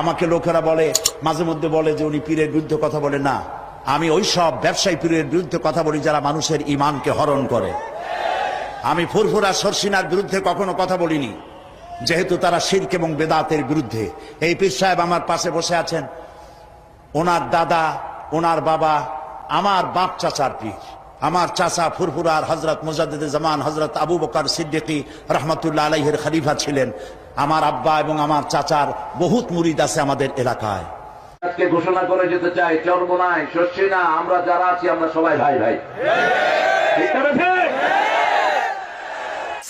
আমাকে লোকেরা বলে, মাঝে মধ্যে বলে যে উনি পীরের বিরুদ্ধে কথা বলে। না, আমি ওই সব ব্যবসায়ী পীরের বিরুদ্ধে কথা বলি যারা মানুষের ইমানকে হরণ করে। আমি ফুরফুরা সরসিনার বিরুদ্ধে কখনো কথা বলিনি। যেহেতু তারা শির্ক এবং বেদাতের বিরুদ্ধে। এই পীর সাহেব আমার পাশে বসে আছেন। ওনার দাদা, ওনার বাবা, আমার বাপ চাচার পীর। আমার চাচা ফুরফুরার হজরত মুজাদ্দিদ জামান হজরত আবু বকার সিদ্দিকী রহমতুল্লাহ আলাইহের খলিফা ছিলেন। আমার আব্বা এবং আমার চাচার বহুত মুরিদ আছে আমাদের এলাকায়। আজকে ঘোষণা করে যেতে চাই চর্মনায় শস্য না আমরা যারা আছি আমরা সবাই ভাই ভাই?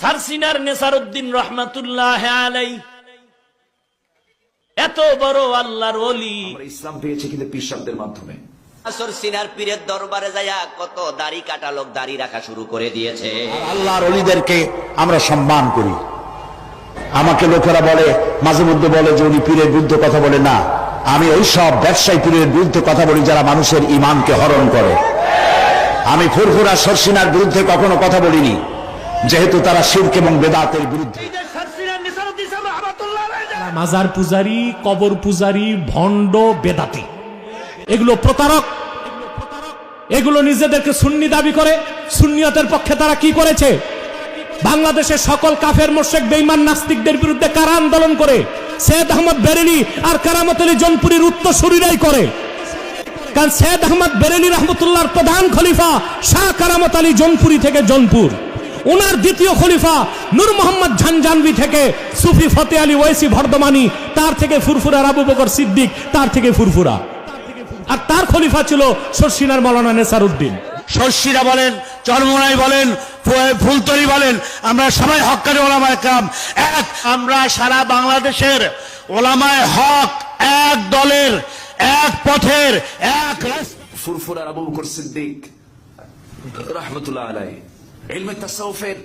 সারসিনার রহমাতুল্লাহ আলাই এত বড় আল্লাহর ওলি। ইসলাম পেয়েছি কিন্তু পিসাবদের মাধ্যমে। আসর সিনার পীরের দরবারে যাইয়া কত দাড়ি কাটা লোক দাড়ি রাখা শুরু করে দিয়েছে। আল্লাহর অলিদেরকে আমরা সম্মান করি। আমাকে লোকেরা বলে মাঝে মধ্যে বলে যে উনি পীরের বিরুদ্ধে কথা বলে। না আমি ওই সব ব্যবসায়ী পীরের বিরুদ্ধে কথা বলি যারা মানুষের ইমানকে হরণ করে। আমি ফুরফুরা সরসিনার বিরুদ্ধে কখনো কথা বলিনি যেহেতু তারা শির্ক এবং বেদাতের বিরুদ্ধে। মাজার পূজারি কবর পূজারি ভণ্ড বেদাতি। এগুলো প্রতারক। এগুলো নিজেদেরকে সুন্নি দাবি করে। সুন্নিয়তের পক্ষে তারা কি করেছে? বাংলাদেশের সকল কাফের মোশেক বেইমান নাস্তিকদের বিরুদ্ধে কারা আন্দোলন করে? সৈয়দ আহমদ বেরেলি আর কারামত আলী জনপুরীর উত্তরসূরিরাই করে। কারণ সৈয়দ আহমদ বেরেলি রহমতুল্লাহর প্রধান খলিফা, শাহ কারামত আলী জনপুরি থেকে জনপুর। ওনার দ্বিতীয় খলিফা নূর মোহাম্মদ ঝানজানবি থেকে সুফি ফতে আলী ওয়েসি ভর্দমানি, তার থেকে ফুরফুরা আবু বকর সিদ্দিক, তার থেকে ফুরফুরা। আর তার খলিফা ছিল শর্ষিনার মৌলানা নেসার উদ্দিন শস্যিরা বলেন, চরমোনাই বলেন ফু- ফুলতরি বলেন। আমরা সবাই হকানি ওলামায় কাম এক আমরা সারা বাংলাদেশের ওলামায় হক এক দলের, এক পথের, এক ফুরফুরার আবু বকর সিদ্দিক, রহমতুল্লাহ আলাই ইলমে তাসাউফের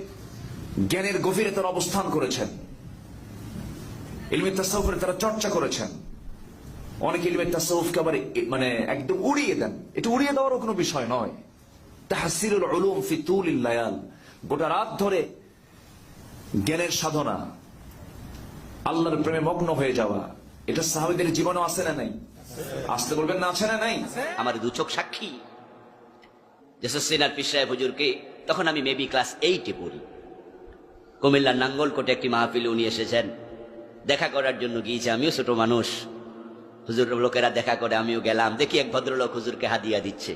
জ্ঞানের গভীরে তারা অবস্থান করেছেন। ইলমে তাসাউফের তারা চর্চা করেছেন। অনেক ইলমে তাসাউফকে আবার মানে একদম উড়িয়ে দেন। এটা উড়িয়ে দেওয়ারও কোনো বিষয় নয়। তাহসিরুল উলুম ফি তুলিল লায়াল। গোটা রাত ধরে জ্ঞানের সাধনা, আল্লাহর প্রেমে মগ্ন হয়ে যাওয়া। এটা সাহাবীদের জীবনেও আছে না নাই? আসতে বলবেন না, আছে না নাই? আমার দু চোখ সাক্ষী। জেসুস সিনার পীর হুজুরকে তখন আমি মেবি ক্লাস এইটে পড়ি। কুমিল্লার নাঙ্গলকোটে একটি মাহফিলে উনি এসেছেন। দেখা করার জন্য গিয়েছে, আমিও ছোট মানুষ। হুজুর লোকেরা দেখা করে, আমিও গেলাম। দেখি এক ভদ্রলোক হুজুরকে হাদিয়া দিচ্ছে।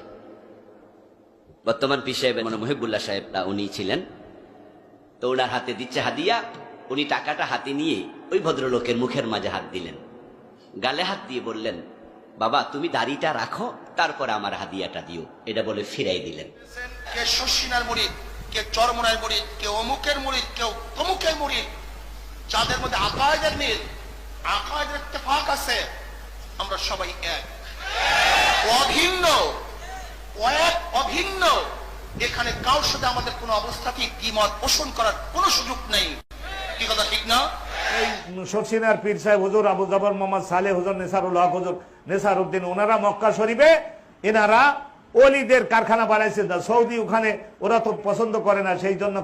বর্তমান পীর সাহেব মানে মহিবুল্লাহ সাহেব তা উনি ছিলেন। তো ওনার হাতে দিচ্ছে হাদিয়া, উনি টাকাটা হাতে নিয়ে ওই ভদ্রলোকের মুখের মাঝে হাত দিলেন। গালে হাত দিয়ে বললেন, বাবা, তুমি দাড়িটা রাখো, তারপর আমার হাদিয়াটা দিও। এটা বলে ফিরাই দিলেন। কে শশিনার মুড়ি কে চরমনার মুড়ি কে অমুকের মুড়িদ কেউ তমুকের মুড়িদ, যাদের মধ্যে আকায়দের মিল, আকায়দের ইত্তেফাক আছে, আমরা সবাই এক। অভিন্ন। এক অভিন্ন। এখানে কারোর সাথে আমাদের কোনো অবস্থাতেই দ্বিমত পোষণ করার কোনো সুযোগ নেই। কি কথা, ঠিক না? হুজুর সালে নেসার উদ্দিন ওনারা মক্কা এনারা কারখানা বানাইছে। সৌদি ওখানে, ওরা তো পছন্দ করে না, সেই জন্য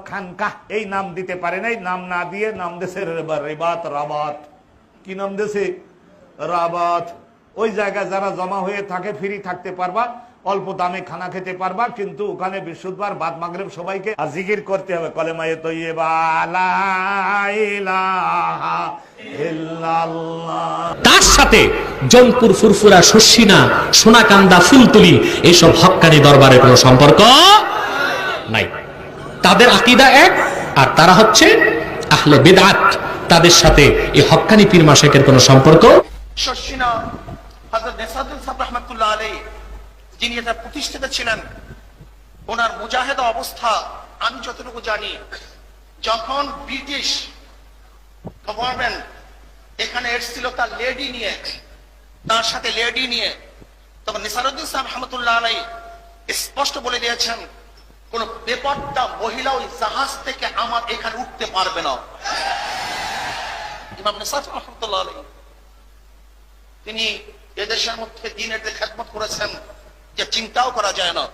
এই নাম দিতে পারে নাই। নাম না দিয়ে রেবাত কি ওই জায়গায় যারা জমা হয়ে থাকে, ফ্রি থাকতে পারবা। অল্প দামে খানা খেতে পারবা কিন্তু ওখানে বৃহস্পতিবার বাদ মাগরেব সবাইকে জিকির করতে হবে। কলেমায়ে তৈয়বা লা ইলাহা ইল্লাল্লাহ। তার সাথে জনপুর ফুরফুরা শস্যিনা সোনাকান্দা ফুলতুলি এইসব হক্কানি দরবারের কোনো সম্পর্ক নাই। তাদের আকিদা এক আর তারা হচ্ছে আহলে বেদাত। তাদের সাথে এই হক্কানি পীর মাসেকের কোনো সম্পর্ক শশিনা হজরত নেসাদুল সাহেব রহমতুল্লাহ আলী যিনি এটা প্রতিষ্ঠিত ছিলেন, ওনার মুজাহেদা অবস্থা আমি যতটুকু জানি, যখন ব্রিটিশ গভর্নমেন্ট এখানে এসেছিল তার লেডি নিয়ে, তার সাথে লেডি নিয়ে, তখন নিসারুদ্দিন সাহেব রহমতুল্লাহ আলাই স্পষ্ট বলে দিয়েছেন, কোন বেপরটা মহিলা ওই জাহাজ থেকে আমার এখানে উঠতে পারবে না। ইমাম নিসার রহমতুল্লাহ আলাই তিনি এদেশের মধ্যে দিনের খেদমত করেছেন যে চিন্তাও করা যায় না।